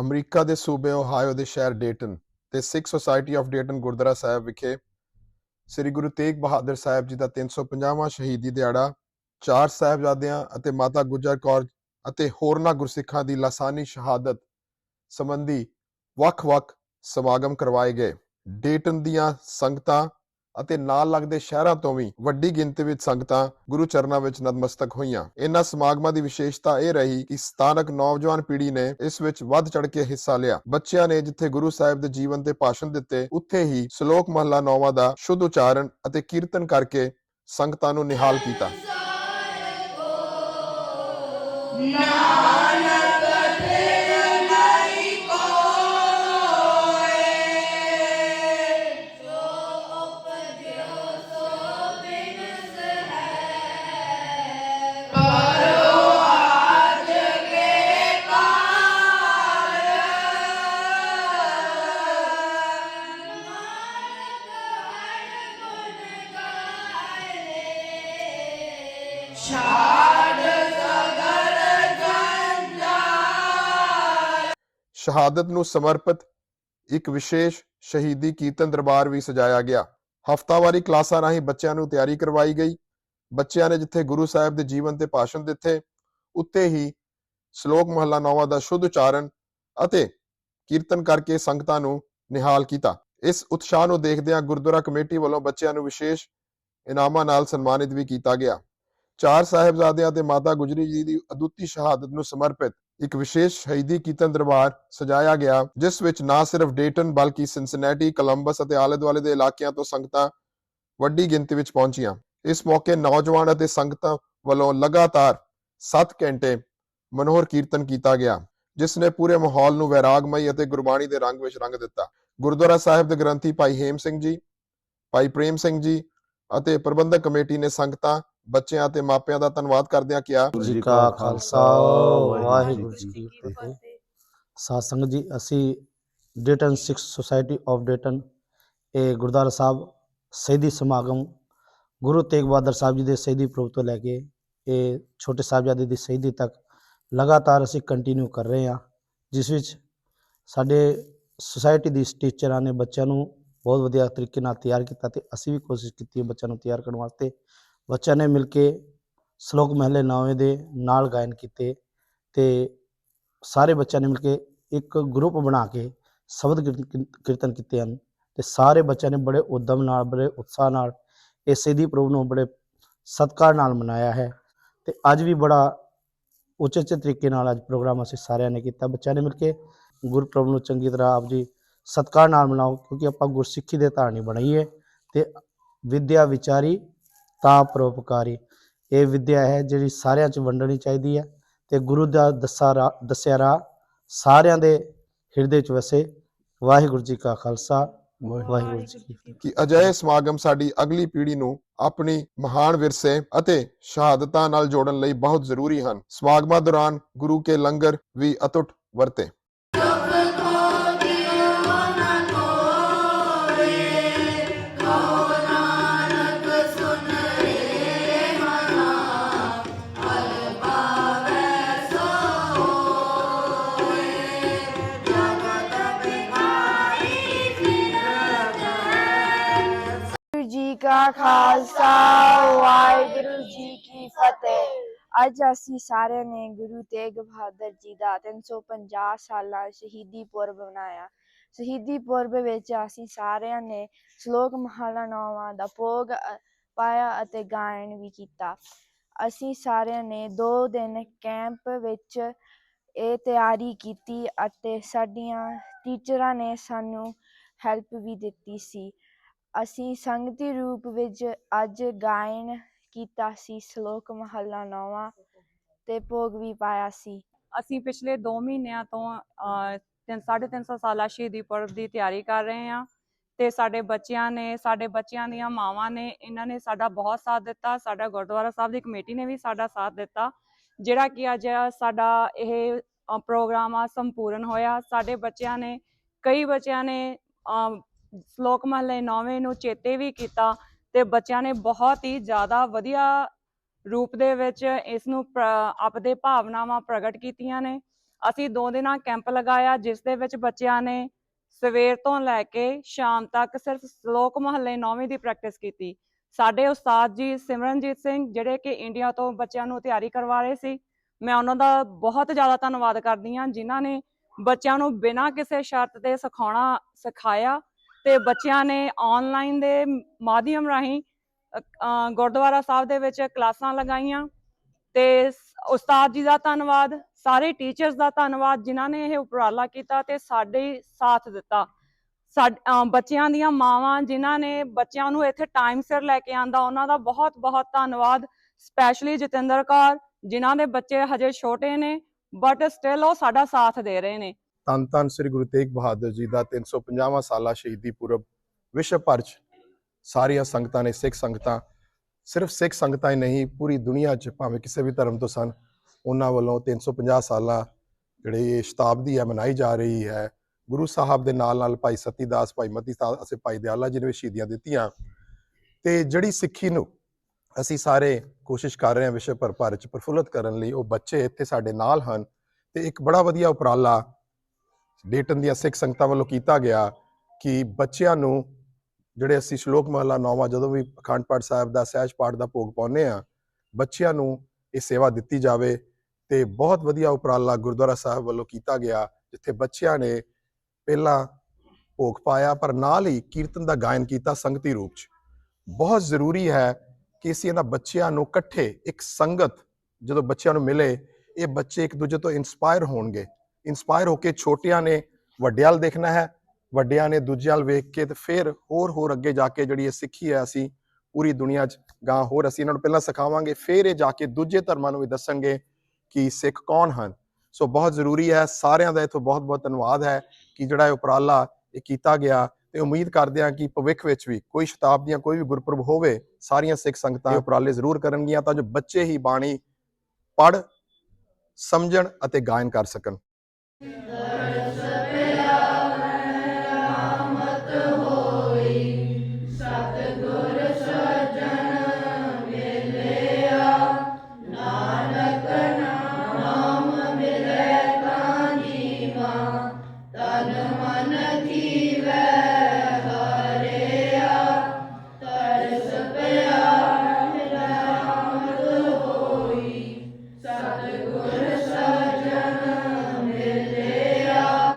America ਦੇ ਸੂਬੇ ਓਹਾਇਓ ਦੇ ਸ਼ਹਿਰ ਡੇਟਨ ਤੇ Sikh society of Dayton Gurdwara Sahib ਵਿਖੇ ਸ੍ਰੀ ਗੁਰੂ ਤੇਗ ਬਹਾਦਰ ਸਾਹਿਬ ਜੀ ਦਾ 350ਵਾਂ ਸ਼ਹੀਦੀ ਦਿਹਾੜਾ, ਚਾਰ ਸਾਹਿਬਜ਼ਾਦਿਆਂ ਅਤੇ ਮਾਤਾ ਗੁਜਰ ਕੌਰ ਅਤੇ ਹੋਰਨਾਂ ਗੁਰਸਿੱਖਾਂ ਦੀ ਲਾਸਾਨੀ ਸ਼ਹਾਦਤ ਸੰਬੰਧੀ ਵੱਖ-ਵੱਖ ਸਮਾਗਮ ਕਰਵਾਏ ਗਏ। ਡੇਟਨ ਦੀਆਂ ਸੰਗਤਾਂ ਅਤੇ ਨਾਲ ਲੱਗਦੇ ਸ਼ਹਿਰਾਂ ਤੋਂ ਵੀ ਵੱਡੀ ਗਿਣਤੀ ਵਿੱਚ ਸੰਗਤਾਂ ਗੁਰੂ ਚਰਨਾਂ ਵਿੱਚ ਨਤਮਸਤਕ ਹੋਈਆਂ। ਇਹਨਾਂ ਸਮਾਗਮਾਂ ਦੀ ਵਿਸ਼ੇਸ਼ਤਾ ਇਹ ਰਹੀ ਕਿ ਸਥਾਨਕ ਨੌਜਵਾਨ ਪੀੜ੍ਹੀ ਨੇ ਇਸ ਵਿੱਚ ਵੱਧ ਚੜ ਕੇ ਹਿੱਸਾ ਲਿਆ। ਬੱਚਿਆਂ ਨੇ ਜਿੱਥੇ ਗੁਰੂ ਸਾਹਿਬ ਦੇ ਜੀਵਨ ਤੇ ਭਾਸ਼ਣ ਦਿੱਤੇ, ਉੱਥੇ ਹੀ ਸ਼ਲੋਕ ਮਹਲਾ ਨੌਵਾਂ ਦਾ ਸ਼ੁੱਧ ਉਚਾਰਨ ਅਤੇ ਕੀਰਤਨ ਕਰਕੇ ਸੰਗਤਾਂ ਨੂੰ ਨਿਹਾਲ ਕੀਤਾ। ਸ਼ਹਾਦਤ ਨੂੰ ਸਮਰਪਿਤ ਇੱਕ ਵਿਸ਼ੇਸ਼ ਸ਼ਹੀਦੀ ਕੀਰਤਨ ਦਰਬਾਰ ਵੀ ਸਜਾਇਆ ਗਿਆ। ਹਫ਼ਤਾਵਾਰੀ ਕਲਾਸਾਂ ਰਾਹੀਂ ਬੱਚਿਆਂ ਨੂੰ ਤਿਆਰੀ ਕਰਵਾਈ ਗਈ। ਬੱਚਿਆਂ ਨੇ ਜਿੱਥੇ ਗੁਰੂ ਸਾਹਿਬ ਦੇ ਜੀਵਨ ਤੇ ਭਾਸ਼ਣ ਦਿੱਤੇ, ਉੱਤੇ ਹੀ ਸ਼ਲੋਕ ਮਹਲਾ ਨੌਵਾਂ ਦਾ ਸ਼ੁੱਧ ਉਚਾਰਨ ਅਤੇ ਕੀਰਤਨ ਕਰਕੇ ਸੰਗਤਾਂ ਨੂੰ ਨਿਹਾਲ ਕੀਤਾ। ਇਸ ਉਤਸ਼ਾਹ ਨੂੰ ਦੇਖਦਿਆਂ ਗੁਰਦੁਆਰਾ ਕਮੇਟੀ ਵੱਲੋਂ ਬੱਚਿਆਂ ਨੂੰ ਵਿਸ਼ੇਸ਼ ਇਨਾਮਾਂ ਨਾਲ ਸਨਮਾਨਿਤ ਵੀ ਕੀਤਾ ਗਿਆ। ਚਾਰ ਸਾਹਿਬਜ਼ਾਦਿਆਂ ਤੇ ਮਾਤਾ ਗੁਜਰੀ ਜੀ ਦੀ ਅਦੁੱਤੀ ਸ਼ਹਾਦਤ ਨੂੰ ਸਮਰਪਿਤ ਇੱਕ ਵਿਸ਼ੇਸ਼ ਸ਼ਹੀਦੀ ਕੀਰਤਨ ਦਰਬਾਰ ਸਜਾਇਆ ਗਿਆ, ਜਿਸ ਵਿੱਚ ਨਾ ਸਿਰਫ ਡੇਟਨ ਬਲਕਿ ਸਿਨਸਿਨੈਟੀ, ਕੋਲੰਬਸ ਅਤੇ ਆਲੇ-ਦੁਆਲੇ ਦੇ ਇਲਾਕਿਆਂ ਤੋਂ ਸੰਗਤਾਂ ਵੱਡੀ ਗਿਣਤੀ ਵਿੱਚ ਪਹੁੰਚੀਆਂ। ਇਸ ਮੌਕੇ ਨੌਜਵਾਨ ਅਤੇ ਸੰਗਤਾਂ ਵੱਲੋਂ ਲਗਾਤਾਰ 7 ਘੰਟੇ ਮਨੋਹਰ ਕੀਰਤਨ ਕੀਤਾ ਗਿਆ, ਜਿਸ ਨੇ ਪੂਰੇ ਮਾਹੌਲ ਨੂੰ ਵੈਰਾਗਮਈ ਅਤੇ ਗੁਰਬਾਣੀ ਦੇ ਰੰਗ ਵਿੱਚ ਰੰਗ ਦਿੱਤਾ। ਗੁਰਦੁਆਰਾ ਸਾਹਿਬ ਦੇ ਗ੍ਰੰਥੀ ਭਾਈ ਹੇਮ ਸਿੰਘ ਜੀ, ਭਾਈ ਪ੍ਰੇਮ ਸਿੰਘ ਜੀ ਅਤੇ ਪ੍ਰਬੰਧਕ ਕਮੇਟੀ ਨੇ ਸੰਗਤਾਂ ਬੱਚਿਆਂ ਅਤੇ ਮਾਪਿਆਂ ਦਾ ਧੰਨਵਾਦ ਕਰਦਿਆਂ ਕਿਹਾ ਵਾਹਿਗੁਰੂ ਜੀ ਕਾ ਖਾਲਸਾ ਵਾਹਿਗੁਰੂ ਜੀ ਕੀ ਫਤਿਹ। ਸਾਧ ਸੰਗਤ ਜੀ ਅਸੀਂ Dayton Sikh society of Dayton ਇਹ ਗੁਰਦੁਆਰਾ ਸਾਹਿਬ ਸ਼ਹੀਦੀ ਸਮਾਗਮ ਗੁਰੂ ਤੇਗ ਬਹਾਦਰ ਸਾਹਿਬ ਜੀ ਦੇ ਸ਼ਹੀਦੀ ਪੁਰਬ ਤੋਂ ਲੈ ਕੇ ਇਹ ਛੋਟੇ ਸਾਹਿਬਜ਼ਾਦੇ ਦੀ ਸ਼ਹੀਦੀ ਤੱਕ ਲਗਾਤਾਰ ਅਸੀਂ ਕੰਟੀਨਿਊ ਕਰ ਰਹੇ ਹਾਂ ਜਿਸ ਵਿੱਚ ਸਾਡੇ ਸੁਸਾਇਟੀ ਦੀ ਟੀਚਰਾਂ ਨੇ ਬੱਚਿਆਂ ਨੂੰ ਬਹੁਤ ਵਧੀਆ ਤਰੀਕੇ ਨਾਲ ਤਿਆਰ ਕੀਤਾ ਤੇ ਅਸੀਂ ਵੀ ਕੋਸ਼ਿਸ਼ ਕੀਤੀ ਹੈ ਬੱਚਿਆਂ ਨੂੰ ਤਿਆਰ ਕਰਨ ਵਾਸਤੇ। ਬੱਚਿਆਂ ਨੇ ਮਿਲ ਕੇ ਸ਼ਲੋਕ ਮਹਿਲੇ ਨੌਵੇਂ ਦੇ ਨਾਲ ਗਾਇਨ ਕੀਤੇ ਤੇ ਸਾਰੇ ਬੱਚਿਆਂ ਨੇ ਮਿਲ ਕੇ ਇੱਕ ਗਰੁੱਪ ਬਣਾ ਕੇ ਸ਼ਬਦ ਕੀਰਤਨ ਕੀਰਤਨ ਕੀਤੇ ਹਨ ਤੇ ਸਾਰੇ ਬੱਚਿਆਂ ਨੇ ਬੜੇ ਉਦਮ ਨਾਲ, ਬੜੇ ਉਤਸ਼ਾਹ ਨਾਲ ਇਸ ਸ਼ਹੀਦੀ ਪ੍ਰੋਗਰਾਮ ਨੂੰ ਬੜੇ ਸਤਿਕਾਰ ਨਾਲ ਮਨਾਇਆ ਹੈ ਤੇ ਅੱਜ ਵੀ ਬੜਾ ਉੱਚੇ ਉੱਚੇ ਤਰੀਕੇ ਨਾਲ ਅੱਜ ਪ੍ਰੋਗਰਾਮ ਅਸੀਂ ਸਾਰਿਆਂ ਨੇ ਕੀਤਾ। ਬੱਚਿਆਂ ਨੇ ਮਿਲ ਕੇ ਗੁਰਪੁਰਬ ਨੂੰ ਚੰਗੀ ਤਰ੍ਹਾਂ ਆਪ ਜੀ ਸਤਿਕਾਰ ਨਾਲ ਮਨਾਓ ਕਿਉਂਕਿ ਆਪਾਂ ਗੁਰਸਿੱਖੀ ਦੇ ਧਾਰਨੀ ਬਣਾਈਏ ਤੇ ਵਿਦਿਆ ਵਿਚਾਰੀ ਤਾਂ ਪਰਉਪਕਾਰੀ। ਇਹ ਵਿਦਿਆ ਹੈ ਜਿਹੜੀ ਸਾਰਿਆਂ 'ਚ ਵੰਡਣੀ ਚਾਹੀਦੀ ਹੈ ਤੇ ਗੁਰੂ ਦਾ ਦੱਸਾ ਰਾਹ ਦੱਸਿਆ ਰਾਹ ਸਾਰਿਆਂ ਦੇ ਹਿਰਦੇ 'ਚ ਵਸੇ। ਵਾਹਿਗੁਰੂ ਜੀ ਕਾ ਖਾਲਸਾ ਵਾਹਿਗੁਰੂ ਜੀ ਕੀ ਫਤਿਹ। ਕਿ ਅਜਿਹੇ ਸਮਾਗਮ ਸਾਡੀ ਅਗਲੀ ਪੀੜ੍ਹੀ ਨੂੰ ਆਪਣੀ ਮਹਾਨ ਵਿਰਸੇ ਅਤੇ ਸ਼ਹਾਦਤਾਂ ਨਾਲ ਜੋੜਨ ਲਈ ਬਹੁਤ ਜ਼ਰੂਰੀ ਹਨ। ਸਮਾਗਮਾਂ ਦੌਰਾਨ ਗੁਰੂ ਕੇ ਲੰਗਰ ਵੀ ਅਤੁੱਟ ਵਰਤੇ। ਖਾਲਸਾ, ਵਾਹਿਗੁਰੂ ਜੀ ਕੀ ਫਤਿਹ। ਅੱਜ ਅਸੀਂ ਸਾਰਿਆਂ ਨੇ ਗੁਰੂ ਤੇਗ ਬਹਾਦਰ ਜੀ ਦਾ 350 ਸਾਲਾ ਸ਼ਹੀਦੀ ਪੁਰਬ ਮਨਾਇਆ। ਸ਼ਹੀਦੀ ਪੁਰਬ ਵਿੱਚ ਅਸੀਂ ਸਾਰਿਆਂ ਨੇ ਸ਼ਲੋਕ ਮਹਲਾ ਨੌਵਾਂ ਦਾ ਭੋਗ ਪਾਇਆ ਅਤੇ ਗਾਇਨ ਵੀ ਕੀਤਾ। ਅਸੀਂ ਸਾਰਿਆਂ ਨੇ 2 ਦਿਨ ਕੈਂਪ ਵਿੱਚ ਇਹ ਤਿਆਰੀ ਕੀਤੀ ਅਤੇ ਸਾਡੀਆਂ ਟੀਚਰਾਂ ਨੇ ਸਾਨੂੰ ਹੈਲਪ ਵੀ ਦਿੱਤੀ ਸੀ। ਅਸੀਂ ਸੰਗਤੀ ਰੂਪ ਵਿੱਚ ਅੱਜ ਗਾਇਨ ਕੀਤਾ ਸੀ ਸ਼ਲੋਕ ਮਹੱਲਾ ਨੌਵਾਂ ਤੇ ਭੋਗ ਵੀ ਪਾਇਆ ਸੀ। ਅਸੀਂ ਪਿਛਲੇ 2 ਮਹੀਨਿਆਂ ਤੋਂ ਤਿੰਨ- ਸਾਢੇ 350 ਸਾਲਾ ਸ਼ਹੀਦੀ ਪੁਰਬ ਦੀ ਤਿਆਰੀ ਕਰ ਰਹੇ ਹਾਂ ਤੇ ਸਾਡੇ ਬੱਚਿਆਂ ਨੇ ਸਾਡੇ ਬੱਚਿਆਂ ਦੀਆਂ ਮਾਵਾਂ ਨੇ ਇਹਨਾਂ ਨੇ ਸਾਡਾ ਬਹੁਤ ਸਾਥ ਦਿੱਤਾ ਸਾਡਾ ਗੁਰਦੁਆਰਾ ਸਾਹਿਬ ਦੀ ਕਮੇਟੀ ਨੇ ਵੀ ਸਾਡਾ ਸਾਥ ਦਿੱਤਾ ਜਿਹੜਾ ਕਿ ਅੱਜ ਸਾਡਾ ਇਹ ਪ੍ਰੋਗਰਾਮ ਆ ਸੰਪੂਰਨ ਹੋਇਆ। ਸਾਡੇ ਬੱਚਿਆਂ ਨੇ ਕਈ ਬੱਚਿਆਂ ਨੇ ਅ, ਸ਼ਲੋਕ ਮਹੱਲੇ ਨੌਵੇਂ ਨੂੰ ਚੇਤੇ ਵੀ ਕੀਤਾ ਤੇ ਬੱਚਿਆਂ ਨੇ ਬਹੁਤ ਹੀ ਜ਼ਿਆਦਾ ਵਧੀਆ ਰੂਪ ਦੇ ਵਿੱਚ ਇਸ ਨੂੰ ਆਪਦੇ ਭਾਵਨਾਵਾਂ ਪ੍ਰਗਟ ਕੀਤੀਆਂ ਨੇ। ਅਸੀਂ ਦੋ ਦਿਨਾਂ ਕੈਂਪ ਲਗਾਇਆ, ਜਿਸ ਦੇ ਵਿੱਚ ਬੱਚਿਆਂ ਨੇ ਸਵੇਰ ਤੋਂ ਲੈ ਕੇ ਸ਼ਾਮ ਤੱਕ ਸਿਰਫ ਸ਼ਲੋਕ ਮਹੱਲੇ 9ਵੀਂ ਦੀ ਪ੍ਰੈਕਟਿਸ ਕੀਤੀ। ਸਾਡੇ ਉਸਤਾਦ ਜੀ ਸਿਮਰਨਜੀਤ ਸਿੰਘ, ਜਿਹੜੇ ਕਿ ਇੰਡੀਆ ਤੋਂ ਬੱਚਿਆਂ ਨੂੰ ਤਿਆਰੀ ਕਰਵਾ ਰਹੇ ਸੀ, ਮੈਂ ਉਹਨਾਂ ਦਾ ਬਹੁਤ ਜ਼ਿਆਦਾ ਧੰਨਵਾਦ ਕਰਦੀ ਹਾਂ, ਜਿਨ੍ਹਾਂ ਨੇ ਬੱਚਿਆਂ ਨੂੰ ਬਿਨਾਂ ਕਿਸੇ ਸ਼ਰਤ ਦੇ ਸਿਖਾਉਣਾ, ਸਿਖਾਇਆ ਤੇ ਬੱਚਿਆਂ ਨੇ ਆਨਲਾਈਨ ਦੇ ਮਾਧਿਅਮ ਰਾਹੀਂ ਗੁਰਦੁਆਰਾ ਸਾਹਿਬ ਦੇ ਵਿੱਚ ਕਲਾਸਾਂ ਲਗਾਈਆਂ ਤੇ ਉਸਤਾਦ ਜੀ ਦਾ ਧੰਨਵਾਦ, ਸਾਰੇ ਟੀਚਰਸ ਦਾ ਧੰਨਵਾਦ ਜਿਨ੍ਹਾਂ ਨੇ ਇਹ ਉਪਰਾਲਾ ਕੀਤਾ ਤੇ ਸਾਡੇ ਸਾਥ ਦਿੱਤਾ। ਸਾਡ- ਬੱਚਿਆਂ ਦੀਆਂ ਮਾਵਾਂ ਜਿਨ੍ਹਾਂ ਨੇ ਬੱਚਿਆਂ ਨੂੰ ਇੱਥੇ ਟਾਈਮ ਸਿਰ ਲੈ ਕੇ ਆਂਦਾ, ਉਹਨਾਂ ਦਾ ਬਹੁਤ ਬਹੁਤ ਧੰਨਵਾਦ ਸਪੈਸ਼ਲੀ ਜਤਿੰਦਰ ਕੌਰ, ਜਿਨ੍ਹਾਂ ਦੇ ਬੱਚੇ ਹਜੇ ਛੋਟੇ ਨੇ ਬਟ ਸਟਿਲ ਉਹ ਸਾਡਾ ਸਾਥ ਦੇ ਰਹੇ ਨੇ। ਧੰਨ ਧੰਨ ਸ੍ਰੀ ਗੁਰੂ ਤੇਗ ਬਹਾਦਰ ਜੀ ਦਾ 350ਵਾਂ ਸਾਲਾ ਸ਼ਹੀਦੀ ਪੁਰਬ। ਵਿਸ਼ਵ ਭਰ 'ਚ ਸਾਰੀਆਂ ਸੰਗਤਾਂ ਨੇ, ਸਿੱਖ ਸੰਗਤਾਂ, ਸਿਰਫ ਸਿੱਖ ਸੰਗਤਾਂ ਹੀ ਨਹੀਂ, ਪੂਰੀ ਦੁਨੀਆ 'ਚ ਭਾਵੇਂ ਕਿਸੇ ਵੀ ਧਰਮ ਤੋਂ ਸਨ, ਉਹਨਾਂ ਵੱਲੋਂ 350 ਸਾਲਾ ਜਿਹੜੀ ਇਹ ਸ਼ਤਾਬਦੀ ਹੈ, ਮਨਾਈ ਜਾ ਰਹੀ ਹੈ। ਗੁਰੂ ਸਾਹਿਬ ਦੇ ਨਾਲ ਨਾਲ ਭਾਈ ਸਤੀਦਾਸ, ਭਾਈ ਮਤੀ ਦਾਸ ਅਤੇ ਭਾਈ ਦਿਆਲਾ ਜੀ ਨੇ ਵੀ ਸ਼ਹੀਦੀਆਂ ਦਿੱਤੀਆਂ। ਤੇ ਜਿਹੜੀ ਸਿੱਖੀ ਨੂੰ ਅਸੀਂ ਸਾਰੇ ਕੋਸ਼ਿਸ਼ ਕਰ ਰਹੇ ਹਾਂ ਵਿਸ਼ਵ ਭਰ ਭਰ 'ਚ ਪ੍ਰਫੁੱਲਤ ਕਰਨ ਲਈ, ਉਹ ਬੱਚੇ ਇੱਥੇ ਸਾਡੇ ਨਾਲ ਹਨ। ਤੇ ਇੱਕ ਬੜਾ ਵਧੀਆ ਉਪਰਾਲਾ ਡੇਟਨ ਦੀਆਂ ਸਿੱਖ ਸੰਗਤਾਂ ਵੱਲੋਂ ਕੀਤਾ ਗਿਆ ਕਿ ਬੱਚਿਆਂ ਨੂੰ ਜਿਹੜੇ ਅਸੀਂ ਸ਼ਲੋਕ ਮਹਲਾ ਨੌਵਾਂ ਜਦੋਂ ਵੀ ਅਖੰਡ ਪਾਠ ਸਾਹਿਬ ਦਾ, ਸਹਿਜ ਪਾਠ ਦਾ ਭੋਗ ਪਾਉਂਦੇ ਆ ਬੱਚਿਆਂ ਨੂੰ ਇਹ ਸੇਵਾ ਦਿੱਤੀ ਜਾਵੇ ਤੇ ਬਹੁਤ ਵਧੀਆ ਉਪਰਾਲਾ ਗੁਰਦੁਆਰਾ ਸਾਹਿਬ ਵੱਲੋਂ ਕੀਤਾ ਗਿਆ, ਜਿੱਥੇ ਬੱਚਿਆਂ ਨੇ ਪਹਿਲਾਂ ਭੋਗ ਪਾਇਆ, ਪਰ ਨਾਲ ਹੀ ਕੀਰਤਨ ਦਾ ਗਾਇਨ ਕੀਤਾ ਸੰਗਤੀ ਰੂਪ 'ਚ। ਬਹੁਤ ਜ਼ਰੂਰੀ ਹੈ ਕਿ ਅਸੀਂ ਇਹਨਾਂ ਬੱਚਿਆਂ ਨੂੰ ਇਕੱਠੇ, ਇੱਕ ਸੰਗਤ ਜਦੋਂ ਬੱਚਿਆਂ ਨੂੰ ਮਿਲੇ, ਇਹ ਬੱਚੇ ਇੱਕ ਦੂਜੇ ਤੋਂ ਇਨਸਪਾਇਰ ਹੋਣਗੇ। ਇਨਸਪਾਇਰ ਹੋ ਕੇ ਛੋਟਿਆਂ ਨੇ ਵੱਡਿਆਂ ਵੱਲ ਦੇਖਣਾ ਹੈ, ਵੱਡਿਆਂ ਨੇ ਦੂਜਿਆਂ ਵੱਲ ਵੇਖ ਕੇ ਤੇ ਫਿਰ ਹੋਰ ਹੋਰ ਅੱਗੇ ਜਾ ਕੇ ਜਿਹੜੀ ਇਹ ਸਿੱਖੀ ਹੈ ਅਸੀਂ ਪੂਰੀ ਦੁਨੀਆ 'ਚ ਗਾਂ ਹੋਰ ਅਸੀਂ ਇਹਨਾਂ ਨੂੰ ਪਹਿਲਾਂ ਸਿਖਾਵਾਂਗੇ, ਫਿਰ ਇਹ ਜਾ ਕੇ ਦੂਜੇ ਧਰਮਾਂ ਨੂੰ ਵੀ ਦੱਸਣਗੇ ਕਿ ਸਿੱਖ ਕੌਣ ਹਨ। ਸੋ ਬਹੁਤ ਜ਼ਰੂਰੀ ਹੈ, ਸਾਰਿਆਂ ਦਾ ਇਥੋਂ ਬਹੁਤ ਬਹੁਤ ਧੰਨਵਾਦ ਹੈ ਕਿ ਜਿਹੜਾ ਇਹ ਉਪਰਾਲਾ ਇਹ ਕੀਤਾ ਗਿਆ ਤੇ ਉਮੀਦ ਕਰਦੇ ਹਾਂ ਕਿ ਭਵਿੱਖ ਵਿੱਚ ਵੀ ਕੋਈ ਸ਼ਤਾਬਦੀਆਂ, ਕੋਈ ਵੀ ਗੁਰਪੁਰਬ ਹੋਵੇ, ਸਾਰੀਆਂ ਸਿੱਖ ਸੰਗਤਾਂ ਇਹ ਉਪਰਾਲੇ ਜ਼ਰੂਰ ਕਰਨਗੀਆਂ ਤਾਂ ਜੋ ਬੱਚੇ ਹੀ ਬਾਣੀ ਪੜ੍ਹ, ਸਮਝਣ ਅਤੇ ਗਾਇਨ ਕਰ ਸਕਣ। Yeah.